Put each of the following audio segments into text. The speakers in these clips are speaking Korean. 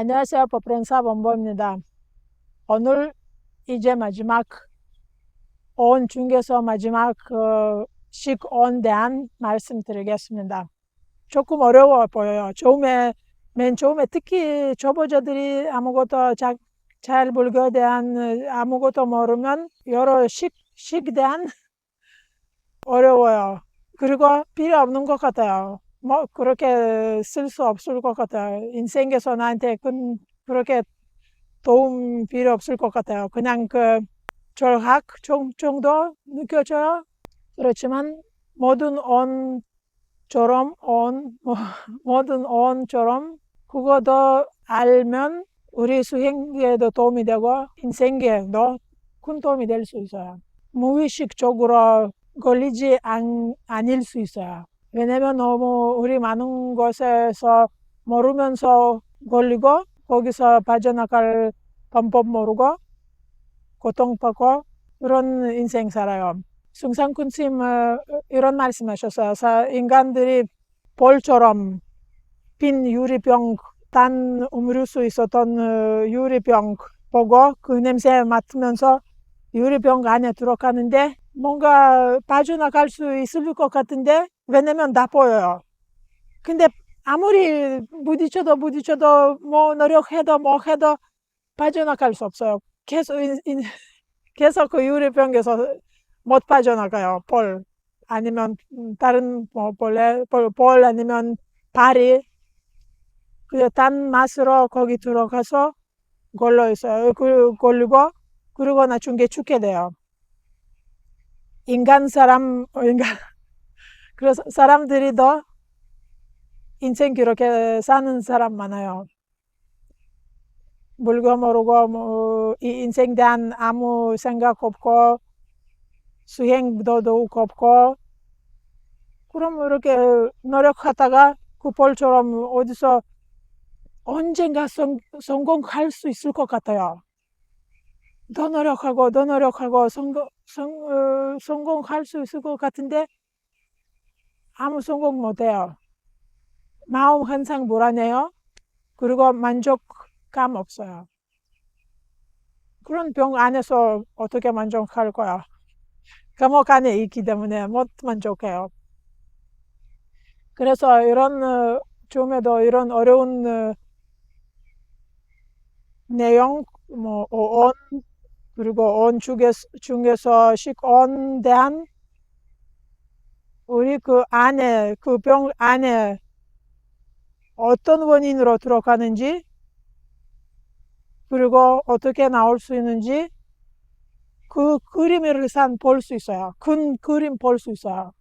안녕하세요. 법ren사 원보입니다. 오늘 이제 마지막 온 중에서 마지막 그 식온 대한 말씀드리겠습니다. 조금 어려워 보여요. 처음에 맨 처음에 특히 초보자들이 아무것도 자, 잘 불교에 대한 아무것도 모르면 여러 식, 식에 대한 어려워요. 그리고 필요 없는 것 같아요. 뭐 그렇게 쓸 수 없을 것 같아요. 인생에서 나한테 그, 그렇게 도움 필요 없을 것 같아요. 그냥 그 절학 정도 느껴져요. 그렇지만 모든 온처럼 온 모든 온처럼 그거도 알면 우리 수행에도 도움이 되고 인생에도 큰 도움이 될 수 있어요. 무의식적으로 걸리지 않, 아닐 수 있어요. 왜냐면 너무 우리 많은 곳에서 모르면서 걸리고 거기서 빠져나갈 방법 모르고 고통받고 그런 인생 살아요. 승상군심 이런 말씀하셨어요. 인간들이 볼처럼 빈 유리병 단 음료수 있었던 유리병 보고 그 냄새 맡으면서 유리병 안에 들어가는데 뭔가 빠져나갈 수 있을 것 같은데 왜냐면 다 보여요. 근데 아무리 부딪혀도 부딪혀도 뭐 노력해도 뭐 해도 빠져나갈 수 없어요. 계속 인, 인, 계속 그 유리병에서 못 빠져나가요. 볼 아니면 다른 뭐 볼에 볼, 볼 아니면 발이 그단 맛으로 거기 들어가서 걸려 있어요. 그 걸리고 그리고 나중에 죽게 돼요. 인간 사람 인간 그래서 사람들이 더 인생 그렇게 사는 사람 많아요. 물고 모르고 뭐, 이 인생 대한 아무 생각 없고 수행도 더욱 없고 그럼 이렇게 노력하다가 그 볼처럼 어디서 언젠가 성, 성공할 수 있을 것 같아요. 더 노력하고 더 노력하고 성공, 성, 어, 성공할 수 있을 것 같은데 아무 성공 못해요. 마음 항상 불안해요. 그리고 만족감 없어요. 그런 병 안에서 어떻게 만족할 거야? 감옥 안에 있기 때문에 못 만족해요. 그래서 이런 좀에도 이런 어려운 내용, 뭐, 온, 그리고 온 중에서 식온 대한 우리 그 안에, 그 병 안에 어떤 원인으로 들어가는지, 그리고 어떻게 나올 수 있는지, 그 그림을 볼수 있어요. 큰 그림 볼 수 있어요.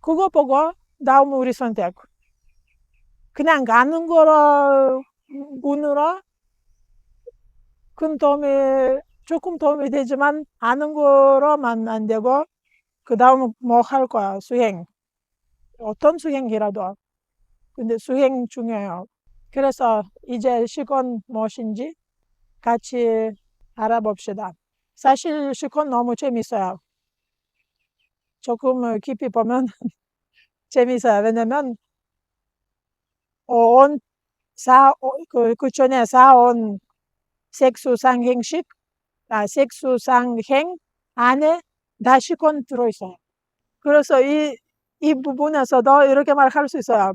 그거 보고 다음 우리 선택. 그냥 가는 거로, 문으로 큰 도움이, 조금 도움이 되지만 아는 거로만 안 되고, 그 다음 뭐 할 거야? 수행. 어떤 수행이라도. 근데 수행 중요해요. 그래서 이제 시건 무엇인지 같이 알아봅시다. 사실 시건 너무 재밌어요. 조금 깊이 보면 재밌어요. 왜냐면 온 사, 그, 그 전에 사온 색수상행식, 아, 색수상행 안에 다시건 들어있어요. 그래서 이, 이 부분에서도 이렇게 말할 수 있어요.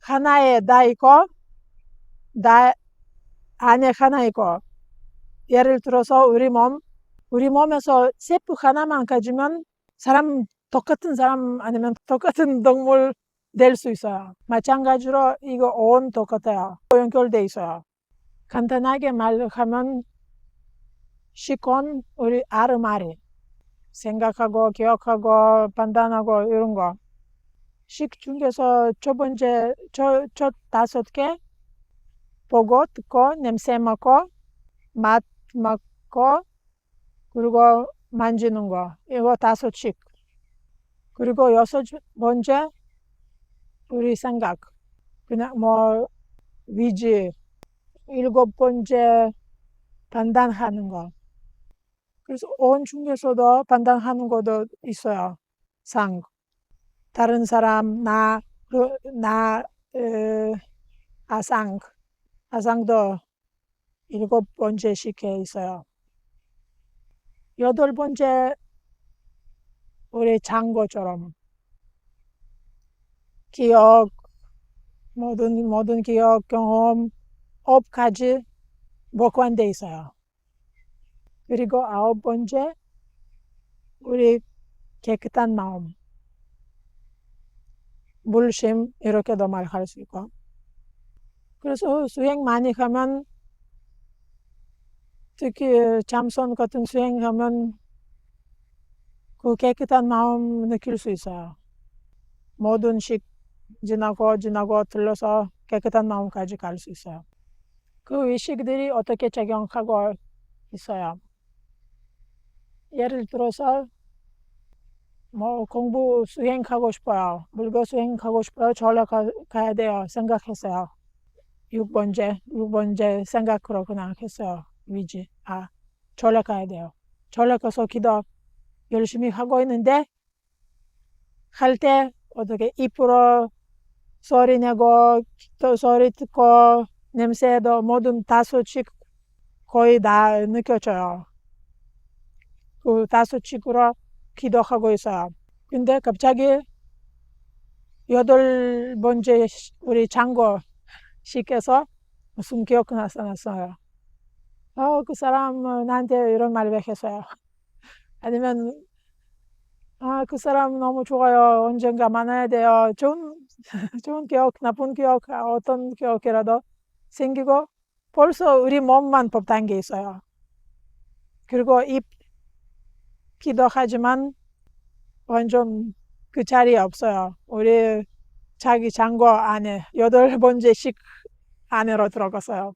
하나에 다 있고, 나 안에 하나 있고, 예를 들어서 우리 몸, 우리 몸에서 세포 하나만 가지면 사람, 똑같은 사람 아니면 똑같은 동물 될 수 있어요. 마찬가지로 이거 온 똑같아요. 연결돼 있어요. 간단하게 말하면, 시콘, 우리 아르마리. 생각하고 기억하고 판단하고 이런 거. 식 중에서 첫 번째 첫, 첫 다섯 개? 보고 듣고 냄새 맡고 맛 맡고 그리고 만지는 거. 이거 다섯씩 그리고 여섯 번째 우리 생각. 그냥 뭐 위지. 일곱 번째 판단하는 거 그래서 온 중에서도 판단하는 것도 있어요. 상. 다른 사람, 나, 그, 나, 에, 아상. 가상도 일곱 번째 시기에 있어요. 여덟 번째 우리 장고처럼 기억, 모든, 모든 기억, 경험, 업까지 복관돼 있어요. 그리고 아홉 번째, 우리 깨끗한 마음. 물심, 이렇게도 말할 수 있고. 그래서 수행 많이 하면, 특히 잠선 같은 수행하면 그 깨끗한 마음 느낄 수 있어요. 모든 식 지나고 지나고 들러서 깨끗한 마음까지 갈 수 있어요. 그 의식들이 어떻게 작용하고 있어요. 예를 들어서 뭐 공부 수행하고 싶어요. 물고 수행하고 싶어요. 가, 가야 돼요. 생각했어요. 6번째, 6번째 생각으로 그냥 했어요. 위지. 아, 절로 가야 돼요. 절로 가서 기도 열심히 하고 있는데 할 때 어떻게 입으로 소리 내고 또 소리 듣고 냄새도 모든 다소씩 거의 다 느껴져요. 그 다소씩으로 기도하고 있어요. 근데 갑자기 여덟 번째 우리 장고 씨께서 무슨 기억 나타났어요. 어, 그 사람 나한테 이런 말을 했어요. 아니면 아, 그 사람 너무 좋아요. 언젠가 만나야 돼요. 좋은, 좋은 기억, 나쁜 기억, 어떤 기억이라도 생기고 벌써 우리 몸만 법단 게 있어요. 그리고 입 기도하지만 완전 그 자리에 없어요. 우리 자기 장고 안에 여덟 번째씩 안으로 들어갔어요.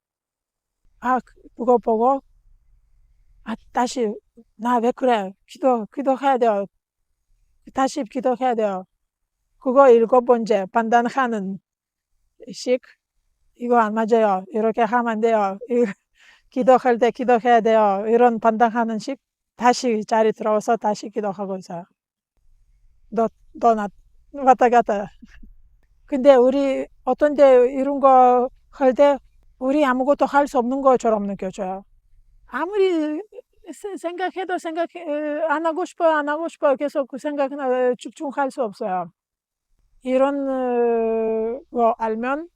아, 그거 보고 아, 다시 나 왜 그래? 기도 기도해야 돼요. 다시 기도해야 돼요. 그거 일곱 번째 판단하는 식 이거 안 맞아요. 이렇게 하면 안 돼요. 기도할 때 기도해야 돼요. 이런 판단하는 식 다시 자리 들어와서 다시 기도하고 있어요. 너, 너, 나, 왔다 갔다. 근데 우리 어떤 데 이런 거 할 때 우리 아무것도 할 수 없는 것처럼 느껴져요. 아무리 생각해도 생각 안 하고 싶어요, 안 하고 싶어요. 계속 그 생각에 집중할 수 없어요. 이런 거 알면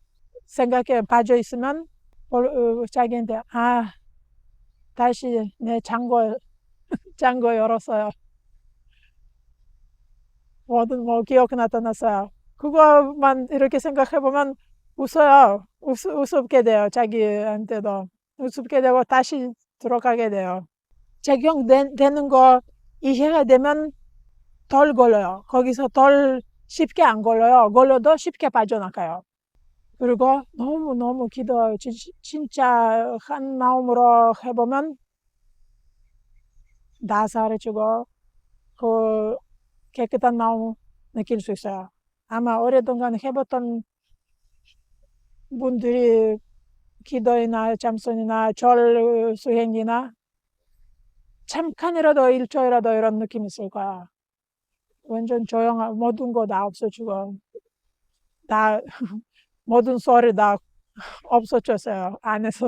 생각에 빠져 있으면 자기한테 아 다시 내 장고 장고 열었어요. 뭐든 뭐 기억 나타났어요. 그거만 이렇게 생각해 보면 웃어요. 웃, 우습게 돼요. 자기한테도 우습게 되고 다시 들어가게 돼요. 적용되는 거 이해가 되면 덜 걸려요. 거기서 덜 쉽게 안 걸려요. 걸려도 쉽게 빠져나가요. 그리고 너무너무 기도 진짜 한 마음으로 해보면 다 사라지고 그 깨끗한 마음 느낄 수 있어요. 아마 오랫동안 해봤던 분들이 기도이나 잠선이나 절 수행이나 잠깐이라도 일초이라도 이런 느낌이 있을 거야. 완전 조용한 모든 거 다 없어지고 다 모든 소리 다 없어졌어요 안에서.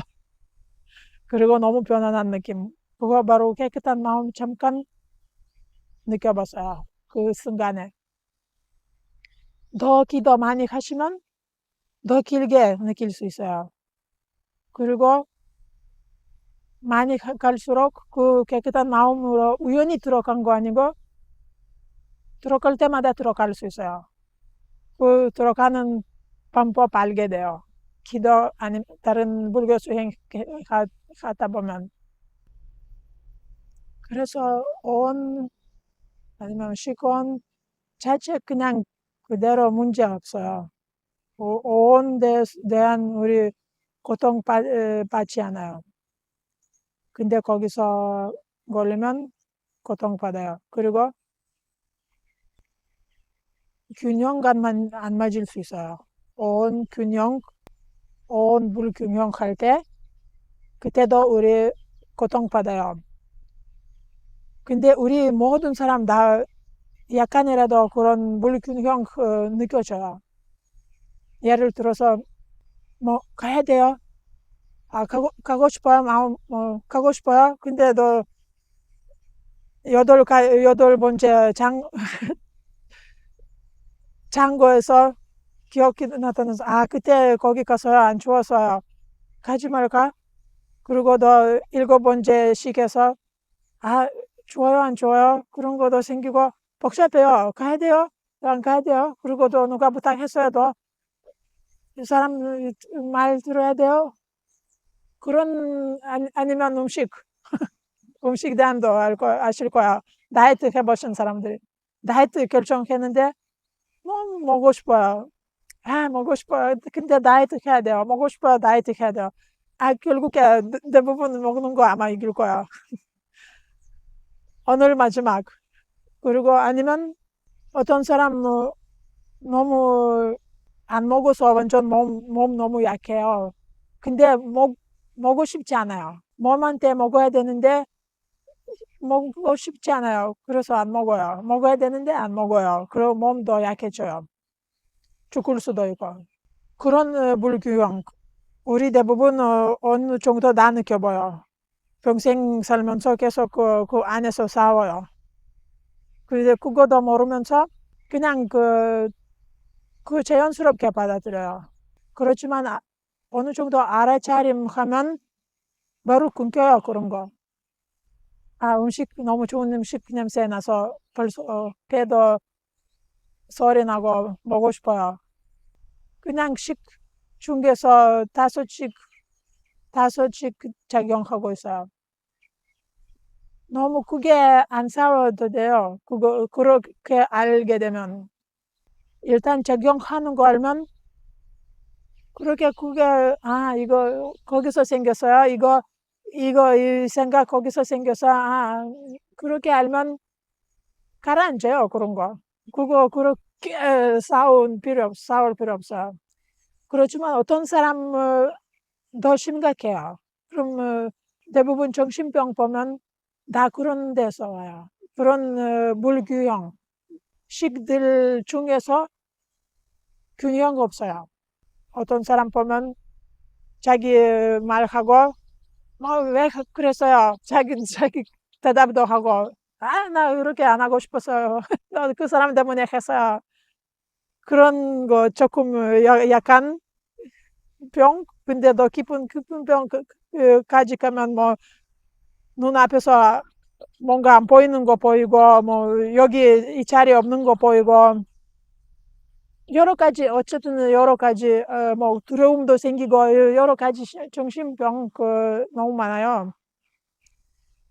그리고 너무 편안한 느낌. 그거 바로 깨끗한 마음 잠깐 느껴봤어요. 그 순간에. 더 기도 많이 하시면 더 길게 느낄 수 있어요. 그리고 많이 갈수록 그 깨끗한 마음으로 우연히 들어간 거 아니고 들어갈 때마다 들어갈 수 있어요. 그 들어가는 방법 알게 돼요. 기도 아니면 다른 불교 수행 하다 보면 그래서 온 아니면 시건 자체 그냥 그대로 문제 없어요. 온데 대한 우리 고통 받지 않아요. 근데 거기서 걸리면 고통받아요. 그리고 균형감만 안 맞을 수 있어요. 온 균형, 온 불균형 할 때, 그때도 우리 고통받아요. 근데 우리 모든 사람 다 약간이라도 그런 불균형 느껴져요. 예를 들어서, 뭐, 가야 돼요. 아, 가고, 가고 싶어요? 마음, 뭐, 가고 싶어요? 근데 너, 여덟 가, 여덟 번째 장, 장고에서 기억이 나타나서, 아, 그때 거기 가서요? 안 좋았어요. 가지 말까? 그리고 너 일곱 번째 식에서, 아, 좋아요? 안 좋아요? 그런 것도 생기고, 복잡해요. 가야 돼요? 안 가야 돼요? 그리고 또 누가 부탁했어요? 또, 이 사람 말 들어야 돼요? 그런, 아니, 아니면 음식. 음식 대한도 알 거, 아실 거야. 다이어트 해보신 사람들이. 다이어트 결정했는데, 너무 먹고 싶어요. 아, 먹고 싶어요. 근데 다이어트 해야 돼요. 먹고 싶어요. 다이어트 해야 돼요. 아, 결국에 대- 대부분 먹는 거 아마 이길 거야. 오늘 마지막. 그리고 아니면 어떤 사람 뭐 너무 안 먹어서 완전 몸, 몸 너무 약해요. 근데 먹, 먹고 싶지 않아요. 몸한테 먹어야 되는데 먹고 싶지 않아요. 그래서 안 먹어요. 먹어야 되는데 안 먹어요. 그리고 몸도 약해져요. 죽을 수도 있고. 그런 어, 불균형. 우리 대부분 어, 어느 정도 다 느껴봐요. 평생 살면서 계속 그, 그 안에서 싸워요. 근데 그거도 모르면서 그냥 그, 그 자연스럽게 받아들여요. 그렇지만 아- 어느 정도 알아차림하면 바로 끊겨요, 그런 거. 아, 음식, 너무 좋은 음식 냄새 나서 벌써 어, 배도 소리 나고 먹고 싶어요. 그냥 식 중에서 다섯씩, 다섯씩 작용하고 있어요. 너무 그게 안 싸워도 돼요. 그거, 그렇게 알게 되면. 일단 적용하는 거 알면, 그렇게 그게, 아, 이거 거기서 생겼어요. 이거, 이거, 이 생각 거기서 생겨서, 아, 그렇게 알면 가라앉아요. 그런 거. 그거, 그렇게 싸운 필요 없, 싸울 필요 없어요. 그렇지만 어떤 사람은 더 심각해요. 그럼 어, 대부분 정신병 보면 다 그런 데서 와요. 그런 어, 물균형, 식들 중에서 균형 없어요. 어떤 사람 보면 자기 말하고 뭐왜 그랬어요? 자기 자기 대답도 하고 아나 그렇게 안 하고 싶었어요. 나 그 사람 때문에 했어요. 그런 거 조금 야- 약간 병 근데 더 깊은 깊은 병까지 가면 뭐 눈앞에서 뭔가 안 보이는 거 보이고 뭐 여기 이 자리에 없는 거 보이고 여러 가지 어쨌든 여러 가지 어, 뭐 두려움도 생기고 여러 가지 시- 정신병 그 너무 많아요.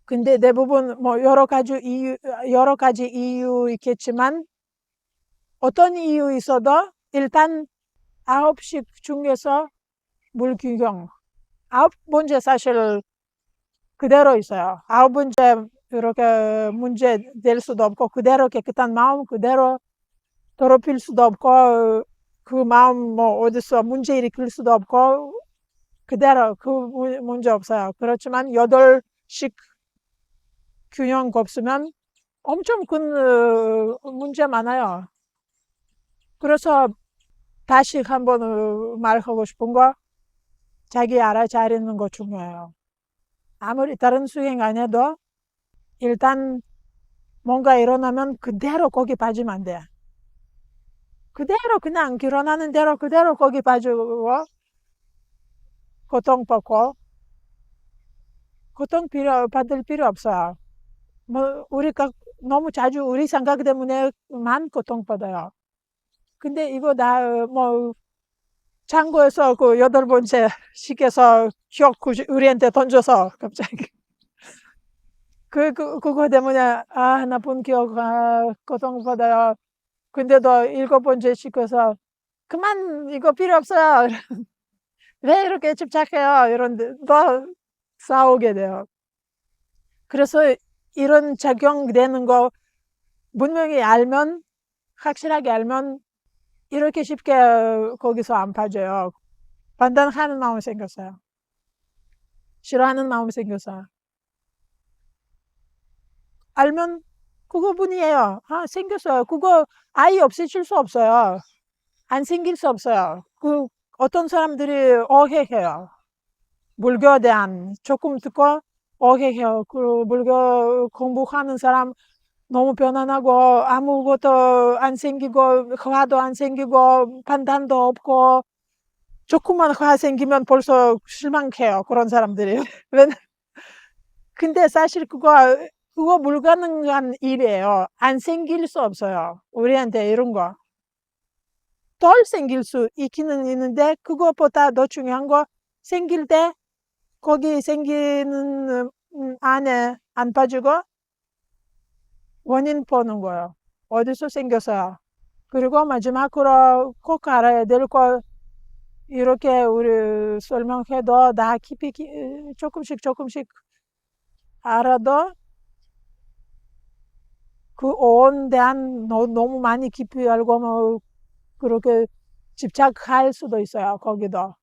근데 대부분 뭐 여러 가지 이유 여러 가지 이유 있겠지만 어떤 이유 있어도 일단 아홉 식 중에서 물균형 아홉 번째 사실 그대로 있어요. 아홉 번째 이렇게 문제 될 수도 없고 그대로 깨끗한 마음 그대로 더럽힐 수도 없고 그 마음 뭐 어디서 문제 일으킬 수도 없고 그대로 그 문- 문제 없어요. 그렇지만 여덟식 균형 없으면 엄청 큰 어, 문제 많아요. 그래서 다시 한번 어, 말하고 싶은 거 자기 알아 차리는 거 중요해요. 아무리 다른 수행 안 해도 일단 뭔가 일어나면 그대로 거기 빠지면 안 돼. 그대로 그냥 일어나는 대로 그대로 거기 빠지고 고통받고 고통 필요 받을 필요 없어요. 뭐 우리가 너무 자주 우리 생각 때문에만 고통받아요. 근데 이거 다뭐 창고에서 그 여덟 번째 식에서 기억 구- 우리한테 던져서 갑자기 그, 그 그거 때문에 아 나쁜 기억 아 고통받아요. 근데도 일곱 번째 식에서 그만 이거 필요 없어요. 왜 이렇게 집착해요? 이런데 더 싸우게 돼요. 그래서 이런 작용되는 거 분명히 알면 확실하게 알면 이렇게 쉽게 거기서 안 빠져요. 판단하는 마음이 생겼어요. 싫어하는 마음이 생겼어요. 알면 그거뿐이에요. 아, 생겼어요. 그거 아예 없애질 수 없어요. 안 생길 수 없어요. 그 어떤 사람들이 어해해요. 불교에 대한 조금 듣고 오해해요. 그 불교 공부하는 사람 너무 편안하고 아무것도 안 생기고 화도 안 생기고 판단도 없고 조금만 화 생기면 벌써 실망해요. 그런 사람들이. 왜- 근데 사실 그거 그거 불가능한 일이에요. 안 생길 수 없어요. 우리한테 이런 거. 덜 생길 수 있기는 있는데 그것보다 더 중요한 거 생길 때 거기 생기는 음, 안에 안 빠지고 원인 보는 거예요. 어디서 생겨서요. 그리고 마지막으로 꼭 알아야 될 거 이렇게 우리 설명해도 다 깊이 기- 조금씩 조금씩 알아도 그 오온 대한 너, 너무 많이 깊이 알고 뭐 그렇게 집착할 수도 있어요. 거기도.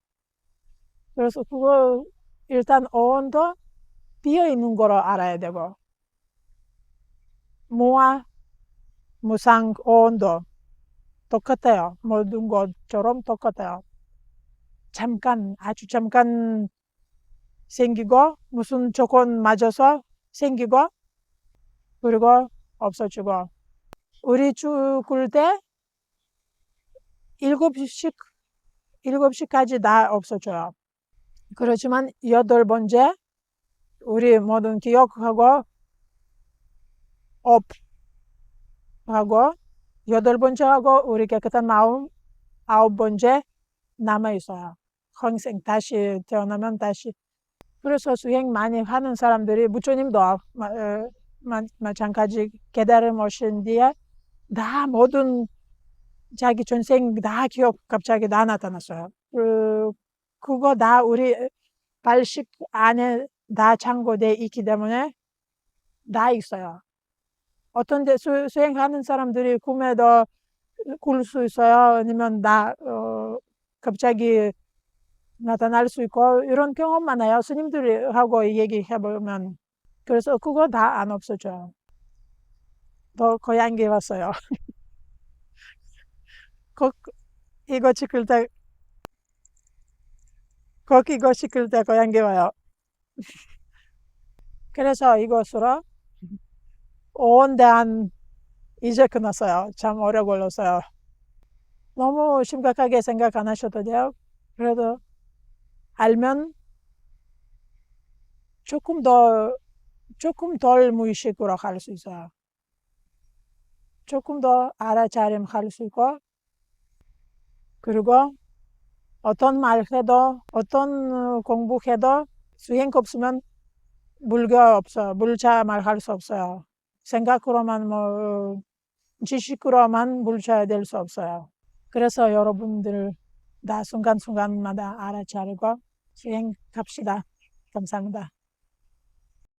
그래서 그거 일단 오온도 비어 있는 거로 알아야 되고 무와 무상 오온도 똑같아요. 모든 것처럼 똑같아요. 잠깐 아주 잠깐 생기고 무슨 조건 맞아서 생기고 그리고 없어지고 우리 죽을 때 일곱 씩 일곱 시까지 다 없어져요. 그렇지만 여덟 번째 우리 모든 기억하고 업 하고 여덟 번째 하고 우리 깨끗한 마음 아홉 번째 남아 있어요. 항생 다시 태어나면 다시 그래서 수행 많이 하는 사람들이 부처님도 마, 어, 마, 마찬가지 깨달음 오신 뒤에 다 모든 자기 전생 다 기억 갑자기 다 나타났어요. 그, 그거 다 우리 발식 안에 다 창고돼 있기 때문에 다 있어요. 어떤 데 수, 수행하는 사람들이 꿈에도 꿀수 있어요. 아니면 다 어, 갑자기 나타날 수 있고 이런 경험 많아요. 스님들이 하고 얘기해 보면 그래서 그거 다 안 없어져요. 더 고향에 왔어요. 꼭 이거 지킬 때, 꼭 이거 지킬 때 고향에 와요. 그래서 이것으로 온 대한 이제 끝났어요. 참 오래 걸렸어요. 너무 심각하게 생각 안 하셔도 돼요. 그래도 알면 조금 더, 조금 덜 무의식으로 갈수 있어요. 조금 더 알아차림 할 수 있고, 그리고 어떤 말 해도, 어떤 공부해도 수행 없으면 물교 없어요. 물자 말할 수 없어요. 생각으로만 뭐, 지식으로만 물자야 될 수 없어요. 그래서 여러분들 다 순간순간마다 알아차리고 수행합시다. 감사합니다.